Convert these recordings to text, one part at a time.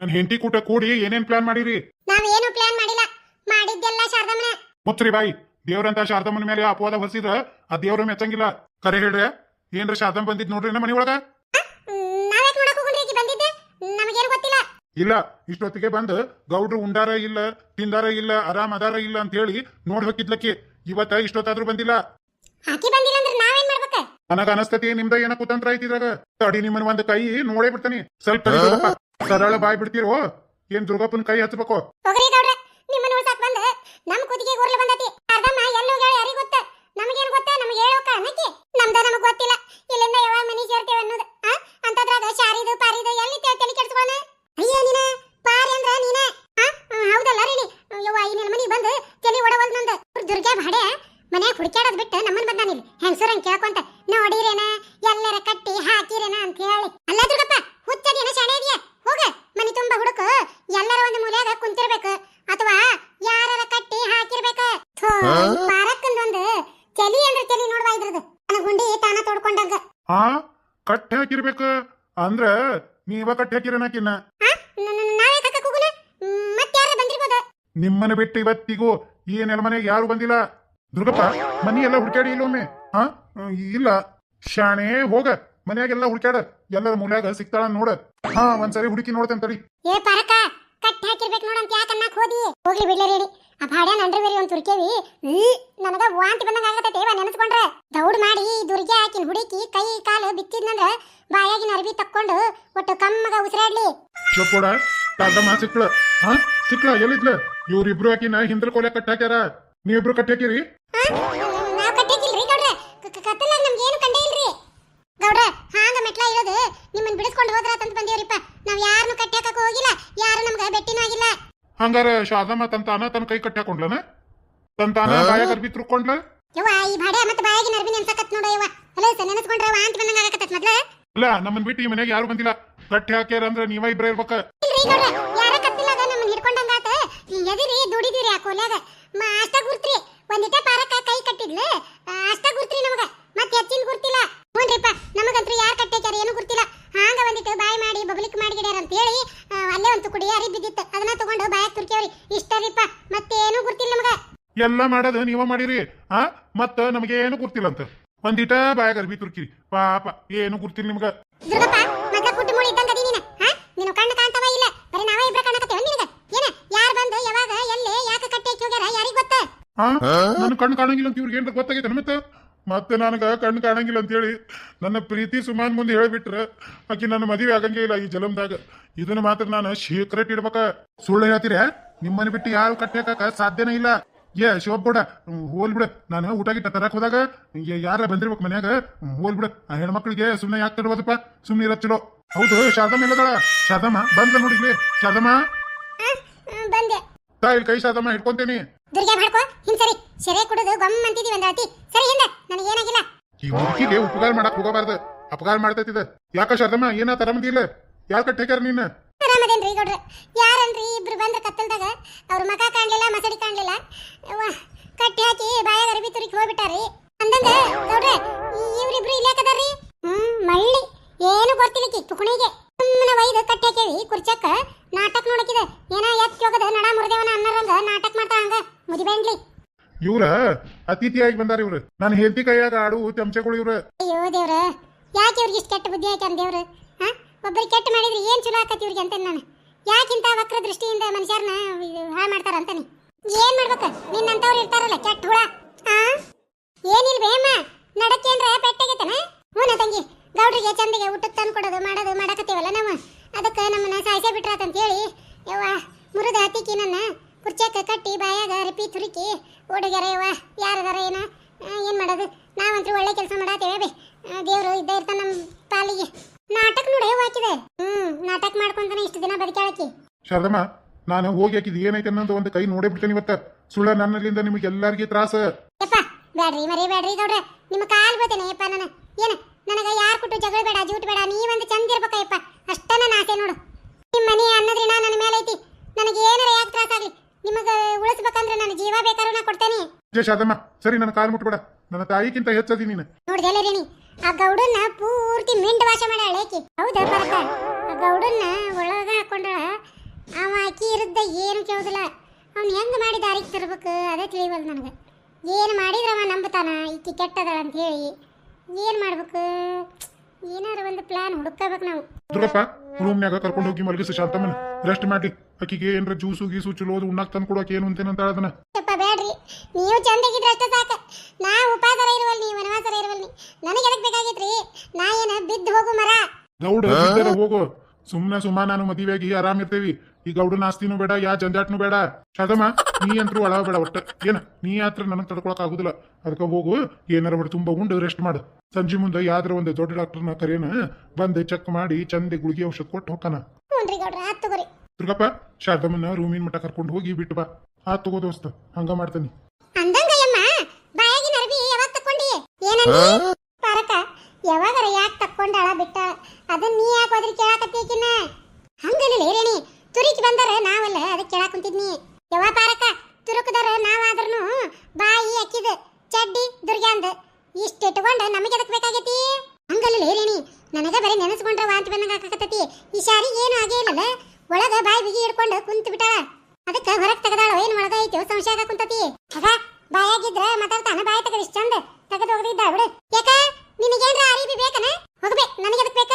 ನನ್ನ ಹೆಂಡತಿ ಕೂಟ ಕೂಡಿ ಏನೇನ್ ಪ್ಲಾನ್ ಮಾಡಿರಿ? ನಾವೇನು ಪ್ಲಾನ್ ಮಾಡಿಲ್ಲ. ಮಾಡಿದ್ದೆಲ್ಲ ಶಾರದಮ್ಮನ. ಮುತ್ರಿ ಬಾಯಿ ದೇವ್ರಂತ ಶಾರದಮ್ಮನ ಮೇಲೆ ಅಪವಾದ ಹೊಸಿದ್ರ ಆ ದೇವ್ರ ಮೆಚ್ಚಂಗಿಲ್ಲ. ಕರೆ ಹೇಳ್ರಿ ಏನ್ರ ಶಾರದಮ್ಮ ಬಂದಿದ್ ನೋಡ್ರಿ ನಮ್ಮ ಮನಿ ಒಳಗ ನಾವ್ಯಾಕ್ ನೋಡಕ್ ಹೋಗ್ರಿ ಈಕಿ ಬಂದಿದ್ದೆ? ನಮಗೇನು ಗೊತ್ತಿಲ್ಲ. ಇಲ್ಲ ಇಷ್ಟೊತ್ತಿಗೆ ಬಂದು ಗೌಡ್ರು ಉಂಡಾರ ಇಲ್ಲ ತಿಂದಾರ ಇಲ್ಲ ಆರಾಮ್ ಅದಾರ ಇಲ್ಲ ಅಂತ ಹೇಳಿ ನೋಡ್ ಹೋಗಿದ್ಲಕ್ಕಿ. ಇವತ್ತ ಇಷ್ಟೊತ್ತಾದ್ರೂ ಬಂದಿಲ್ಲ. ಆಕಿ ಬಂದಿಲ್ಲ ಅಂದ್ರೆ ನಾವೇನ್ ಮಾಡ್ಬೇಕ? ನನಗ ಅನಸ್ತತಿ ನಿಮ್ದ ಏನ ಕುತಂತ್ರ ಐತಿದ್ರಾಗ ತಡಿ ನಿಮ್ಮನ್ ಒಂದ್ ಕೈ ನೋಡೇ ಬಿಡ್ತಾನೆ. ಸ್ವಲ್ಪ ತಡಿ. ಸರಳ ಬಾಯ್ ಬಿಡ್ತೀರೋ? ಏನ್ ದುರ್ಗಪ್ಪನ ಕೈ ಹಚ್ಚಬೇಕು ಕುದಿಗೆ ಎಲ್ಲೋ ಗೊತ್ತ? ನಮಗೇನ್ ಗೊತ್ತ? ನಮಗೆ ಹೇಳೋಕ ನಮ್ದ ಗೊತ್ತಿಲ್ಲ. ಯಾವಾಗ ಮನಿ ಅನ್ನೋದು, ಆ? ಪಾರಿದು ನೀನ ನೀನ. ಆ? ಹೌದಲ್ಲ ರೀ ಯವ್ವ ಮನಿ ಬಂದು? ಮನ್ಯಾಗ ಬಿಟ್ಟು ನಮ್ಮನ್ ಬಂದಾನಿಲ್ಲಿ ಹೆಂಗಸರ್ ಹಂಗ್ ಕೇಳ್ಕೊಂತ ನೋಡಿರೇನ ಎಲ್ಲರ ಕಟ್ಟಿ ಹಾಕಿರೇನ ಅಂತ ಹೇಳಿ ಅಲ್ಲ ದುರ್ಗಪ್ಪ ಹುಚ್ಚದೇನ ಶಾಣೆ ಇದೆಯಾ ಹೋಗ ಮನಿ ತುಂಬಾ ಹುಡುಕು ಎಲ್ಲರ ಒಂದು ಮೂಲ್ಯಾಗ ಕುಂತಿರ್ಬೇಕು ಅಥವಾ ಯಾರರ ಕಟ್ಟಿ ಹಾಕಿರ್ಬೇಕು ಪಾರಕ್ಕಂದೊಂದು ಚಲಿ ಅಂದ್ರೆ ಚಲಿ ನೋಡ್ವಾ ಇದ್ರದ್ದು ನನ್ನ ಗುಂಡಿ ತಾನ ತೋಡ್ಕೊಂಡಂಗ. ಹಾ ಕಟ್ಟಿ ಹಾಕಿರ್ಬೇಕು. ಅಂದ್ರ ನೀವ ಕಟ್ಟಿ ಹಾಕಿರನಾಕಿನ್ನ ನಿಮ್ಮನೆ ಬಿಟ್ಟು ಇವತ್ತಿಗೂ ಈ ನೆಲ ಮನೆಗೆ ಯಾರು ಬಂದಿಲ್ಲ. ದುರ್ಗಪ್ಪ ಮನಿ ಎಲ್ಲ ಹುಡ್ಕ್ಯಾಡಿ ಇಲ್ಲೊಮ್ಮೆ ಹಾ? ಇಲ್ಲ. ಶಾಣೆ ಹೋಗ. ಮನ್ಯಾಗೆಲ್ಲ ಹುಡ್ಕ್ಯಾಡ. ಎಲ್ಲರ ಮೂಲ್ಯಾಗ ಸಿಗ್ತಾಳ ನೋಡ. ಹಾ ಒಂದ್ಸರಿ ಹುಡುಕಿ ನೋಡ್ತೇನೆ ತಡಿ. ಏ ಪರಕ ಕಟ್ ಹಾಕಿರ್ಬೇಕು ನೋಡಂತ ಯಾಕೆ ಅನ್ನಕ್ ಹೋದಿ? ಹೋಗ್ಲಿ ಬಿಡ್ಲಿ ರೇಡಿ. ಆ ಭಾಡ್ಯ ನಂಡ್ರಿ ಬೇರೆ ಒಂದ್ ತುರ್ಕೇವಿ ನನಗ ವಾಂತಿ ಬಂದಂಗ ಆಗತೈತೆ ಇವ ನೆನೆಸ್ಕೊಂಡ್ರೆ. ದೌಡ್ ಮಾಡಿ ದುರ್ಗೆ ಹಾಕಿನ ಹುಡುಕಿ ಕೈ ಕಾಲು ಬಿತ್ತಿದ್ನಂದ್ರ ಬಾಯಾಗಿನ ಅರ್ಬಿ ತಕ್ಕೊಂಡು ಒಟ್ಟು ಕಮ್ಮಗ ಉಸಿರಾಡ್ಲಿ. ಚೊಪ್ಪೋಡ ಕಾದಮ್ಮ ಸಿಕ್ಳ ಹಾ ಸಿಕ್ಳ ಎಲ್ಲಿದ್ಲ? ಇವ್ರಿಬ್ರು ಆಕಿನ ಹಿಂದ್ರ ಕೊಲೆ ಕಟ್ಟಾಕ್ಯಾರ. ನೀವಿಬ್ರು ಕಟ್ಟಿ ಹಾಕಿರಿ ಆ? ನಾವ್ ಕಟ್ಟಿಕಿಲ್ರಿ ಗೌಡ್ರೆ ಕ- ಕ- ಕತ್ತಲಾಗ ನಮ್ಗೆ ಏನು ಕಂಡೇ ಇಲ್ರಿ ಗೌಡ್ರೆ ಹಾಂಗ ಮೆಟ್ಲ ಇಳೋದು ನಿಮ್ಮನ್ ಬಿಡಿಸ್ಕೊಂಡು ಹೋದ್ರಾತಂತ ಬಂದೇವ್ರಿಪ್ಪ ನಾವ್ ಯಾರನ್ನು ಕಟ್ಟಿ ಹಾಕಕ್ ಹೋಗಿಲ್ಲ ಯಾರು ನಮ್ಗ ಬೆಟ್ಟಿನೂ ಆಗಿಲ್ಲ ಹಂಗಾರ ಶಾದಮ್ಮ ತನ್ ತಾನ ತನ್ನ ಕೈ ಕಟ್ಟಿ ಹಾಕೊಂಡ್ಲನ? ತನ್ ತಾನ ಬಾಯಾಗ ಅರ್ಬಿ ತುರ್ಕೊಂಡ್ಲ? ಯವ್ವ ಈ ಭಾಡೆ ಮತ್ತೆ ಬಾಯಾಗಿನ ಅರ್ಬಿ ನೆನ್ಸಕತ್ ನೋಡ ಯವ್ವ. ಅಲ್ಲ ನೆನೆಸ್ಕೊಂಡ್ರೆ ಅಂತ ಬಂದಂಗ ಆಗಕತ್ತತ್ ಮೊದ್ಲ? ಇಲ್ಲ ನಮ್ಮನ್ ಬಿಟ್ಟು ಈ ಮನೆಗೆ ಯಾರು ಬಂದಿಲ್ಲ. ಕಟ್ಟಿ ಹಾಕ್ಯಾರ ಅಂದ್ರೆ ನೀವ ಇಬ್ರ ಇರ್ಬೇಕ. ಯಾರ ಕತ್ತಿಲ್ಲದ ನಮ್ಮನ್ ಹಿಡ್ಕೊಂಡಂಗಾತ ಎದಿರಿ ದುಡಿದಿರಿ ಆ ಕೋಲ್ಯಾಗ. ಮ ಅಷ್ಟ ಗುರ್ತ್ರಿ. ಒಂದಿಟ ಪಾರಕ ಕೈ ಕಟ್ಟಿದ್ಲು. ಅಷ್ಟ ಗುರ್ತ್ರಿ ನಮಗ. ಮತ್ತೆ ಹೆಚ್ಚಿನ ಗುರ್ತಿಲ್ಲ. ಹ್ಞೂನ್ರಿಪ್ಪ ನಮಗಂತ್ರ ಯಾರು ಕಟ್ಟೇಕ್ಯಾರ ಏನು ಗುರ್ತಿಲ್ಲ ಹಾಂಗ ಒಂದಿಟ್ಟು ಬಾಯಿ ಮಾಡಿ ಬಬಲಿಕ್ ಮಾಡಿಗಿಡ್ಯಾರ ಅಂತ ಹೇಳಿ ಆ, ಅಲ್ಲೇ ಒಂದು ಕುಡಿ ಅರಿ ಬಿದ್ದಿತ್ತು ಅದನ್ನ ತಗೊಂಡು ಬಾಯಾಗ ತುರ್ಕೇವ್ರಿ ಇಷ್ಟರಿಪ್ಪ ಮತ್ತೆ ಏನು ಗುರ್ತಿಲ್ಲ ನಮಗ ಎಲ್ಲ ಮಾಡೋದು ನೀವ ಮಾಡಿರಿ ಆ? ಮತ್ತ ನಮಗೇನು ಏನು ಗುರ್ತಿಲ್ಲ ಅಂತ ಒಂದಿಟ ಬಾಯ ಗರ್ಭಿ ತುರ್ಕಿರಿ. ಪಾಪ ಏನು ಗುರ್ತಿಲ್ಲ ನಿಮ್ಗ. ನನ್ನ ಕಣ್ಣು ಕಾಣಂಗಿಲ್ಲ ಅಂತ ಇವ್ರಿಗೆ ಏನ್ರ ಗೊತ್ತಾಗೈತೆ ಮತ್ತೆ? ಮತ್ತೆ ನನಗ ಕಣ್ಣು ಕಾಣಂಗಿಲ್ಲ ಅಂತ ಹೇಳಿ ನನ್ನ ಪ್ರೀತಿ ಸುಮಾನ್ ಮುಂದೆ ಹೇಳ್ಬಿಟ್ರ ಆಕಿ ನನ್ನ ಮದುವೆ ಆಗಂಗೇ ಇಲ್ಲ ಈ ಜಲಮ್ದಾಗ ಇದನ್ನ ಮಾತ್ರ ನಾನು ಸೀಕ್ರೆಟ್ ಇಡ್ಬೇಕ. ಸುಳ್ಳು ಹೇಳ್ತೀರ? ನಿಮ್ಮನ್ನ ಬಿಟ್ಟು ಯಾರು ಕಟ್ಟಾಕ ಸಾಧ್ಯನೇ ಇಲ್ಲ. ಏ ಶಿವಪ್ಪಡ ಹೋಲ್ ಬಿಡ. ನಾನು ಊಟ ಗಿಟ್ಟ ತರಕ್ ಹೋದಾಗ ಯಾರ ಬಂದಿರ್ಬೇಕು ಮನ್ಯಾಗ ಹೋಲ್ ಬಿಡ. ಆ ಹೆಣ್ಮಕ್ಳಿಗೆ ಸುಮ್ಮನೆ ಯಾಕೆ ತಿರ್ಬೋದಪ್ಪ ಸುಮ್ಮನೆ ಇರೋ ಚಲೋ. ಹೌದು ಶಾರದಮ್ಮ ಇಲ್ಲದಳ ಶಾರದಮ್ಮ ಬಂದ ನೋಡಿದ್ವಿ ಶಾರದಮ್ಮ? ಬಂದೆ. ತಾಯಿ ಕೈ ಶಾರದಮ್ಮ ಹಿಡ್ಕೊಂತೀನಿ. ದುರ್ಗೆ ಮಾಡ್ಕೋ. ಹಿಂಗ್ ಸರಿ. ಸೆರೆ ಕುಡಿದು ಗಮ್ ಅಂತಿದೀವಿ ಒಂದ್ ರಾತಿ ಸರಿ ಹಿಂದೆ. ನನಗೇನಾಗಿಲ್ಲ ಈ ಹುಡುಗಿಗೆ ಉಪಕಾರ ಮಾಡಕ್ ಹೋಗಬಾರ್ದು. ಅಪಕಾರ ಮಾಡ್ತೈತಿದ ಯಾಕ ಶಾರದಮ್ಮ ಏನ ತರಮದಿ ಇಲ್ಲ? ಯಾರ್ ಕಟ್ಟೇಕ್ಯಾರ ನೀನ್? ಆರಾಮದೇನ್ರಿ ಗೌಡ್ರೆ? ಯಾರನ್ರಿ ಇಬ್ರು ಬಂದ್ರ ಕತ್ತಲ್ದಾಗ? ಅವ್ರ ಮಕ ಕಾಣ್ಲಿಲ್ಲ ಮಸಡಿ ಕಾಣ್ಲಿಲ್ಲ. ಕಟ್ಟಿ ಹಾಕಿ ಬಾಯಾಗ ಅರಬಿ ತುರಿಕ್ ಹೋಗ್ಬಿಟ್ಟಾರಿ. ಅಂದಂಗ ಗೌಡ್ರೆ ಇವ್ರಿಬ್ರು ಇಲ್ಲೇ ಕದಾರ್ರಿ ಹ್ಮ್ ಮಳ್ಳಿ. ಏನು ಗೊತ್ತಿಲಿಕ್ಕಿ ತುಕುಣಿಗೆ. ಸುಮ್ಮನೆ ಒಯ್ದು ಕಟ್ಟಿ ಹಾಕೇವಿ ಕುರ್ಚಕ್ಕ ನಾಟಕ ನೋಡಕಿದೆ. ಏನ ಎತ್ತಿ ಹೋಗದ? ನಡ ಮುರಿದೇವನ ಅನ್ನರಂಗ ನಾಟಕ ಮಾಡ್ತಾ ಹಂಗ. ಮುದಿಬೇಂಡ್ಲಿ ಇವ್ರ ಅತಿಥಿಯಾಗಿ ಬಂದಾರ ಇವ್ರು. ನಾನು ಹೆಂಡತಿ ಕೈಯಾಗ ಆಡು ಚಮಚಗಳು ಇವ್ರ. ಅಯ್ಯೋ ದೇವ್ರ ಯಾಕೆ ಇವ್ರಿಗೆ ಇಷ್ಟ ಕೆಟ್ಟ ಬುದ್ಧಿ ಹಾಕ್ಯಾನ ದೇವ್ರು? ಹಾ ಒಬ್ಬರಿಗೆ ಕೆಟ್ಟ ಮಾಡಿದ್ರೆ ಏನು ಚಲೋ ಆಕತಿ ಇವ್ರಿಗೆ ಅಂತ ನಾನು? ಯಾಕಿಂತ ವಕ್ರ ದೃಷ್ಟಿಯಿಂದ ಮನುಷ್ಯರನ್ನ ಹಾಳು ಮಾಡ್ತಾರ ಅಂತಾನೆ? ಏನ್ ಮಾಡ್ಬೇಕು? ನಿನ್ನಂತವ್ರು ಇರ್ತಾರಲ್ಲ, ಕೆಟ್ಟ ಹುಳ. ಆ? ಏನಿಲ್ಲ ಬೇಮ್ಮ ನಡಕ್ಕೇನ್ರ? ಪೆಟ್ಟಾಗೈತನ ಹ್ಞೂ ತಂಗಿ. ಗೌಡ್ರಿಗೆ ಚಂದಿಗೆ ಊಟಕ್ಕೆ ತಂದು ಕೊಡೋದು, ಮಾಡೋದು, ಮಾಡಕತ್ತೀವಲ್ಲ ನಾವು? ಅದಕ್ಕೆ ನಮ್ಮನ್ನ ಸಾಯಿಸೇ ಬಿಟ್ರಾತಂತ ಹೇಳಿ ಯವ್ವ, ಮುರಿದ ಹತ್ತಿಕಿ ನನ್ನ, ಕುರ್ಚಕ್ಕೆ ಕಟ್ಟಿ, ಬಾಯಾಗ ರಿಪಿ ತುರುಕಿ ಓಡಗ್ಯಾರ ಯವ್ವ, ಯಾರದಾರ ಏನ? ಏನು ಮಾಡೋದು? ನಾವಂತೂ ಒಳ್ಳೆ ಕೆಲಸ ಮಾಡತ್ತೇವೆ ಬೇ. ದೇವರು ಇದ್ದೇ ಇರ್ತಾನೆ ನಮ್ಮ ಪಾಲಿಗೆ. ನಾಟಕ ನೋಡಿ ಹಾಕಿದೆ ಹ್ಮ್ ನಾಟಕ ಮಾಡ್ಕೊಂತಾನೆ ಇಷ್ಟು ದಿನ ಬದುಕಾಳಕಿ ಶಾರದಮ್ಮ ನಾನು ಹೋಗಿ ಹಾಕಿದ್ ಏನೈತೆ ಅನ್ನೋದು ಒಂದು ಕೈ ನೋಡೇ ಬಿಡ್ತೇನೆ ಇವತ್ತ. ಸುಳ್ಳ ನನ್ನಲ್ಲಿಂದ ನಿಮಗೆ ಎಲ್ಲಾರ್ಗಿ ತ್ರಾಸ. ಯಪ್ಪ ಬ್ಯಾಡ್ರಿ ಮರಿ ಬ್ಯಾಡ್ರಿ ಗೌಡ್ರೆ. ನಿಮ್ಮ ಕಾಲ್ ಬೀಳ್ತೇನೆ ಯಪ್ಪ ನಾನು ಏನ ನನಗ ಯಾರ್ ಕೊಟ್ಟು ಜಗಳ ಬೇಡ ಜೂಟ್ ಬೇಡ ನೀವಂದು ಚಂದ ಇರ್ಬೇಕಯ್ಯಪ್ಪ ಅಷ್ಟ ನನ್ನ ಆಸೆ ನೋಡು. ನಿಮ್ಮ ಮನೆ ಅನ್ನದ್ರಿನ ನನ್ನ ಮೇಲೆ ಐತಿ. ನನಗೆ ಏನಾರ ಯಾಕೆ ತ್ರಾಸಾಗ್ಲಿ ನಿಮಗ ಉಳಿಸ್ಬೇಕಂದ್ರೆ ನನ್ನ ಜೀವ ಬೇಕಾದ್ರೂ ನಾ ಕೊಡ್ತೇನೆ. ಜಯ ಶಾರದಮ್ಮ ಸರಿ ನನ್ನ ಕಾಲ್ ಮುಟ್ಬೇಡ. ನನ್ನ ತಾಯಿಗಿಂತ ಹೆಚ್ಚದಿ ನೀನು. ನೋಡ್ದೆಲ್ಲ ರೀನಿ ಆ ಗೌಡನ್ನ ಪೂರ್ತಿ ಮಿಂಡ್ ಭಾಷೆ ಮಾಡ್ಯಾಳ ಹೌದಾ ಪರಕ ಆ ಗೌಡನ್ನ ಒಳಗ ಹಾಕೊಂಡಳ. ಅವ ಆಕಿ ಇರುದ್ದ ಏನು ಕೇಳೋದಿಲ್ಲ. ಅವ್ನು ಹೆಂಗ್ ಮಾಡಿ ದಾರಿಗೆ ತರ್ಬೇಕು ಅದೇ ತಿಳಿವಲ್ ನನಗೆ. ಏನು ಮಾಡಿದ್ರೆ ಅವ ನಂಬತಾನ ಈಕಿ ಕೆಟ್ಟದಳ ಅಂತ ಹೇಳಿ. ಏನು ಮಾಡ್ಬೇಕು? ಏನಾರ ಒಂದು ಪ್ಲಾನ್ ಹುಡುಕಬೇಕು ನಾವು. ದುರ್ಗಪ್ಪ ರೂಮ್ನ್ಯಾಗ ಕರ್ಕೊಂಡು ಹೋಗಿ ಮಲಗಿಸಿ ಶಾಂತಮ್ಮನ. ರೆಸ್ಟ್ ಮಾಡಿ ಆಕಿಗೆ ಏನ್ರ ಜ್ಯೂಸು ಗೀಸು ಚಲೋದು ಉಣ್ಣಾಕ್ ತಂದು ಕೊಡೋಕೆ ಏನು ಅಂತೇನಂತ ಬೇಡ್ರಿ ನೀವು ಚಂದಾಗಿದ್ರೆ ಅಷ್ಟೇ ಸಾಕು. ನಾ ಉಪಾಸರ ಇರುವಲ್ ನೀ ವನವಾಸರ ಇರುವಲ್ ನೀ ನನಗೆ ಎದಕ್ ಬೇಕಾಗಿತ್ರಿ? ನಾ ಏನ ಬಿದ್ದು ಹೋಗು ಮರ. ಗೌಡ ಬಿದ್ದಾರ ಹೋಗು. ಸುಮ್ಮನೆ ಸುಮ್ಮ ನಾನು ಮದುವೆಯಾಗಿ ಆರಾಮ್ ಇರ್ತೀವಿ ಈ ಗೌಡನ ಆಸ್ತಿನೂ ಬೇಡ ಯಾ ಜಂಜಾಟ್ನು ಬೇಡ. ಶಗಮ ನೀ ಅಂತೂ ಒಳ ಬೇಡ ಒಟ್ಟ. ಏನ? ನೀ ಆತ್ರ ನನಗೆ ತಡ್ಕೊಳಕ್ ಆಗುದಿಲ್ಲ. ಅದಕ್ಕೆ ಹೋಗು. ಏನಾರ ಮಾಡಿ ತುಂಬಾ ಉಂಡು ರೆಸ್ಟ್ ಮಾಡು. ಸಂಜೆ ಮುಂದೆ ಯಾವ್ದಾರ ಒಂದು ದೊಡ್ಡ ಡಾಕ್ಟರ್ನ ಕರೆಯನ ಬಂದು ಚೆಕ್ ಮಾಡಿ ಚಂದ ಗುಳಿಗೆ ಔಷಧ ಕೊಟ್ಟು ಹೋಗ್ತಾನ. ದುರ್ಗಪ್ಪ ಶಾರದಮ್ಮನ ರೂಮಿನ ಮಟ್ಟ ಕರ್ಕೊಂಡು ಹೋಗಿ ಬಿಟ್ಟು ಬಾ. ಆ ತಗೋ ದೋಸ್ತ ಹಂಗ ಮಾಡ್ತೇನೆ. ಅಂದಂಗಯ್ಯಮ್ಮ ಬಾಯಾಗಿನ ಅರ್ಬಿ ಯಾವಾಗ ತಕೊಂಡಿ ಏನಂದಿ? ಪಾರಕ ಯಾವಾಗರ ಯಾಕೆ ತಕ್ಕೊಂಡಾಳ ಬಿಟ್ಟ? ಅದನ್ನ ನೀ ಯಾಕೆ ಹೋದ್ರಿ ಕೇಳಾಕತ್ತೀಕಿನ ಹಂಗಲ್ಲ ರೇಣಿ ತುರಿಕ್ ಬಂದರ ನಾವಲ್ಲ ಅದಕ್ಕೆ ಕೇಳಾಕ ಕುಂತಿದ್ನಿ. ಯಾವ ಪಾರಕ ತುರುಕದರ ನಾವಾದ್ರೂ ಬಾಯಿ ಅಕ್ಕಿದ ಚಡ್ಡಿ ದುರ್ಗ್ಯಾಂದ. ಇಷ್ಟ ಇಟ್ಕೊಂಡ ನಮಗೆ ಅದಕ್ಕೆ ಬೇಕಾಗೈತಿ? ಹಂಗಲ್ಲ ರೇಣಿ ನನಗ ಬರೀ ನೆನೆಸ್ಕೊಂಡ್ರ ವಾಂತಿ ಬಂದಂಗ ಆಕಾಕತ್ತೈತಿ. ಈ ಶಾರಿಗೆ ಏನು ಆಗೇ ಇಲ್ಲಲ್ಲ. ಒಳಗ ಬಾಯಿ ಬಿಗಿ ಹಿಡ್ಕೊಂಡು ಕುಂತು ಬಿಟ್ಟಾಳ ಅದಕ್ಕ ಹೊರಗ್ ತೆಗದಾಳ ಏನ್ ಒಳಗ ಐತಿ ಸಂಶಯ ಆಗ ಕುಂತತಿ ಆಗ ಬಾಯಾಗಿದ್ರ ಮಾತಾಡ್ತಾನ ಬಾಯಿ ತೆಗದ ಇಷ್ಟ ಚಂದ ತೆಗದ್ ಹೋಗದಿದ್ದ ಬಿಡು ಯಾಕ ನಿನಗೇನ್ರ ಅರಿಬಿ ಬೇಕನ ಹೋಗ್ಬೇ ನನಗೆ ಅದಕ್ಕೆ ಬೇಕ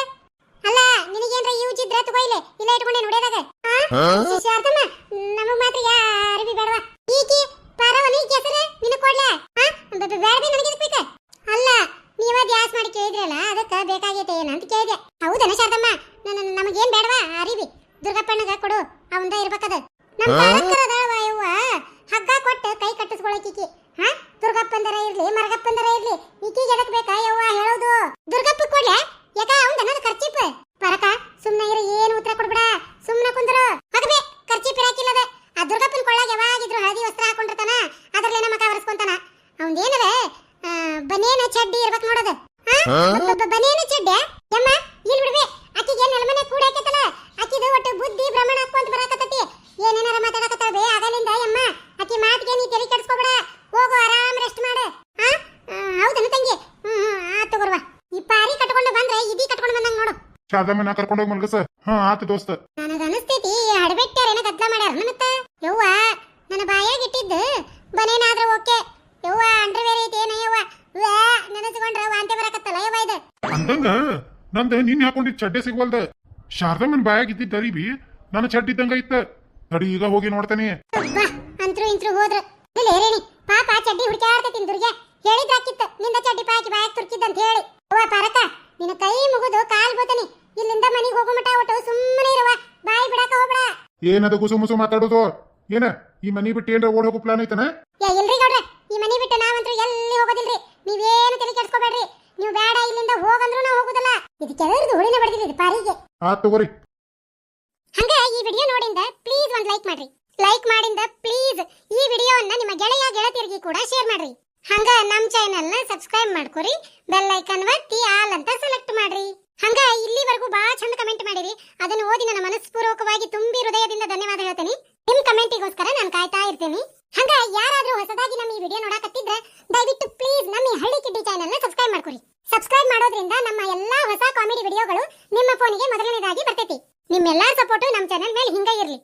ಅಲ್ಲ ನಿನಗೇನ್ರ ಯೂಸ್ ಇದ್ರ ತಗೋಯ್ಲೆ ಇಲ್ಲ ಇಟ್ಕೊಂಡೆ ನೋಡ್ಯದಾಗ ಶಾರದಮ್ಮ ನಮಗ್ ಮಾತ್ರ ಯಾ ಅರಿಬಿ ಬೇಡವಾ? ಈಕಿ ಪಾರವನಿ ಹೆಸರು ನಿನಗ್ ಕೊಡ್ಲಾ? ಹಾ? ಬೇಡ ನನಗೆ ಅದಕ್ಕೆ ಬೇಕ? ಅಲ್ಲ ನೀವ ಮಾಡಿ ಕೇಳಿದ್ರಲ್ಲ ಅದಕ್ಕ ಬೇಕಾಗೈತೆ ಏನ ಅಂತ ಕೇಳಿದೆ. ಹೌದನ ಶಾರದಮ್ಮ? ನನ್ನ ನಮಗೇನ್ ಬೇಡವಾ ಅರಿವಿ? ದುರ್ಗಪ್ಪಣ್ಣಗ ಕೊಡು ಅವಂದ ಇರ್ಬೇಕದ. ನಮ್ಮ ಹಗ್ಗ ಕೊಟ್ಟು ಕೈ ಕಟ್ಟಿಸ್ಕೊಳಕೀಕಿ ಹಾ? ದುರ್ಗಪ್ಪಂದರ ಇರ್ಲಿ ಮರಗಪ್ಪಂದರ ಇರ್ಲಿ ಈಕಿಗೆ ಎದಕ್ ಬೇಕಾ ಯವ್ವ ಹೇಳೋದು? ದುರ್ಗಪ್ಪ ಕೊಡ್ಲೆ? ಯಾಕ ಅವಂದ ಅನ್ನದ ಖರ್ಚಿಪ್? ಪರಕ ಸುಮ್ನೆ ಇರು ಏನು ಉತ್ತರ ಕೊಡ್ಬಿಡ. ಸುಮ್ಮನೆ ಕುಂದ್ರು ಹೋಗಬೇ ಖರ್ಚಿಪ್ ಇರಾಕಿಲ್ಲದ ಆ ದುರ್ಗಪ್ಪನ ಕೊಳ್ಳಾಗ ಯಾವಾಗಿದ್ರು ಹಳದಿ ವಸ್ತ್ರ ಹಾಕೊಂಡಿರ್ತಾನ ಅದ್ರಲ್ಲೇನ ಮಕ ಒರೆಸ್ಕೊಂತಾನ ಅವಂದೇನದ ಬನೇನ ಚಡ್ಡಿ ಇರ್ಬೇಕು ನೋಡೋದು ಬನೇನ ಚಡ್ಡಿ ಯಮ್ಮ ಇಲ್ಲಿ ಬಿಡ್ಬೇ ಆಕಿಗೆ ನೆಲಮನೆ ಕೂಡ ಹಾಕೈತಲ್ಲ ಆಕಿದು ಒಟ್ಟು ಬುದ್ಧಿ ಭ್ರಮಣ ಹಾಕೊಂತ ಬರಾಕತ್ತತಿ ಏನೇನಾರ ಮಾತಾಡಕತ್ತಾಳ ಬೇ ಆಗಲಿಂದ ಯಮ್ಮ ಆಕಿ ಮಾತಿಗೆ ನೀ ತಲೆ ಕೆಡಿಸ್ಕೊಬೇಡ ಹೋಗು ಆರಾಮ್ ರೆಸ್ಟ್ ಮಾಡು ಹಾ ಹೌದನ ತಂಗಿ ಹ್ಮ್ ಹ್ಮ್ ಆತ್ ತಗೋರ್ವ ಈ ಪಾರಿ ಕಟ್ಕೊಂಡು ಬಂದ್ರೆ ಇದಿ ಕಟ್ಕೊಂಡು ಬಂದಂಗ ನೋಡು ಶಾರದಮ್ಮನ ಕರ್ಕೊಂಡು ಹೋಗಿ ಮಲಗಸ. ಹಾ ಆತ ದೋಸ್ತ. ನನಗ ಅನಸ್ತೈತಿ ಹಡಬೆಟ್ಟಾರೇನ ಕತ್ಲ ಮಾಡ್ಯಾರ ಮತ್ತ ಯವ್ವ ನನ್ನ ಬಾಯಾಗ ಇಟ್ಟಿದ್ದು ಬನೇನಾದ್ರ ಓಕೆ. ಯವ್ವ ಅಂಡರ್ವೇರ್ ಐತಿ ಏನ ಯವ್ವ? ವ್ಯಾ ನೆನೆಸ್ಕೊಂಡ್ರ ವಾಂತಿ ಬರಕತ್ತಲ್ಲ ಯವ್ವ ಇದು? ಅಂದಂಗ ನಂದ ನಿನ್ನ ಹಾಕೊಂಡಿದ್ ಚಡ್ಡೆ ಸಿಗ್ವಲ್ದ. ಶಾರದಮ್ಮನ ಬಾಯಾಗ ಇದ್ದಿದ್ದ ಅರಿಬಿ ನನ್ನ ಚಡ್ಡಿ ಇದ್ದಂಗ ಇತ್ತ. ತಡಿ ಈಗ ಹೋಗಿ ನೋಡ್ತಾನೆ. ಅಂತ್ರು ಇಂತ್ರು ಹೋದ್ರ. ಇಲ್ಲ ರೇಣಿ ಪಾಪ ಚಡ್ಡಿ ಹುಡುಕಾಡ್ತೈತಿ ದುರ್ಗೆ. ಹೇಳಿದ್ರಾಕಿತ್ತ ನಿಂದ ಚಡ್ಡಿ ಪಾಕಿ ಬಾಯಾಗ ತುರ್ಕಿದ್ದ ಅಂತ ಹೇಳಿ. ಅವ್ವ ಪರಕ ನಿನ್ನ ಕೈ ಮುಗಿದು ಕಾಲ್ ಬೋತನಿ. ಇಲ್ಲಿಂದ ಮನೆಗೆ ಹೋಗೋ ಮಟ ಒಟ್ಟು ಸುಮ್ಮನೆ ಇರುವ. ಬಾಯಿ ಬಿಡಾಕ ಹೋಗ್ಬೇಡ. ಏನದು ಗುಸು ಮುಸು ಮಾತಾಡೋದು? ಏನ? ಈ ಮನಿ ಬಿಟ್ಟು ಏನ್ರ ಓಡ್ ಹೋಗೋ ಪ್ಲಾನ್ ಐತನ? ಯಾ ಇಲ್ರಿ ಗೌಡ್ರೆ ಈ ಮನಿ ಬಿಟ್ಟು ನಾವಂತೂ ಎಲ್ಲಿ ಹೋಗೋದಿಲ್ರಿ? ನೀವೇನು ತಲೆ ಕೆಡ್ಸ್ಕೋಬೇಡ್ರಿ. ನೀವು ಬೇಡ ಇಲ್ಲಿಂದ ಹೋಗಂದ್ರು ನಾವು ಹೋಗುದಿಲ್ಲ. ಇದು ಎದರ್ದು ಹುಳಿನ ಬಡ್ದಿರಿ ಇದು ಪಾರಿಗೆ. ಆ ತಗೋರಿ. ಹಂಗ ಈ ವಿಡಿಯೋ ನೋಡಿಂದ ಪ್ಲೀಸ್ ಒಂದ್ ಲೈಕ್ ಮಾಡ್ರಿ. ಲೈಕ್ ಮಾಡಿಂದ ಪ್ಲೀಸ್ ಈ ವಿಡಿಯೋವನ್ನ ನಿಮ್ಮ ಗೆಳೆಯ ಗೆಳತಿಯರಿಗೆ ಕೂಡ ಶೇರ್ ಮಾಡ್ರಿ. ಹಂಗ ನಮ್ ಚಾನೆಲ್ನ ಸಬ್ಸ್ಕ್ರೈಬ್ ಮಾಡ್ಕೊರಿ. ಬೆಲ್ ಐಕನ್ ಒತ್ತಿ ಆಲ್ ಅಂತ ಸೆಲೆಕ್ಟ್ ಮಾಡ್ರಿ ಹಂಗ ಇಲ್ಲಿವರೆಗೂ ಬಹಳ ಚಂದ ಕಮೆಂಟ್ ಮಾಡಿರಿ ಅದನ್ನು ಓದಿ ನನ್ನ ಮನಸ್ಪೂರ್ವಕವಾಗಿ ತುಂಬಿ ಹೃದಯದಿಂದ ಧನ್ಯವಾದ ಹೇಳ್ತೇನೆ ನಿಮ್ ಕಮೆಂಟಿಗೋಸ್ಕರ ನಾನು ಕಾಯ್ತಾ ಇರ್ತೇನೆ ಹಂಗ ಯಾರಾದ್ರೂ ಹೊಸದಾಗಿ ನಮ್ಮ ಈ ವಿಡಿಯೋ ನೋಡಕತ್ತಿದ್ರೆ ದಯವಿಟ್ಟು ಪ್ಲೀಸ್ ನಮ್ಮ ಈ ಹಳ್ಳಿ ಕಿಡ್ಡಿ ಚಾನೆಲ್ನ ಸಬ್ಸ್ಕ್ರೈಬ್ ಮಾಡ್ಕೊರಿ ಸಬ್ಸ್ಕ್ರೈಬ್ ಮಾಡೋದ್ರಿಂದ ನಮ್ಮ ಎಲ್ಲಾ ಹೊಸ ಕಾಮಿಡಿ ವಿಡಿಯೋಗಳು ನಿಮ್ಮ ಫೋನಿಗೆ ಮೊದಲನೇದಾಗಿ ಬರ್ತೈತಿ. ನಿಮ್ಮೆಲ್ಲರ ಸಪೋರ್ಟ್ ನಮ್ಮ ಚಾನೆಲ್ ಮೇಲೆ ಹಿಂಗ ಇರ್ಲಿ.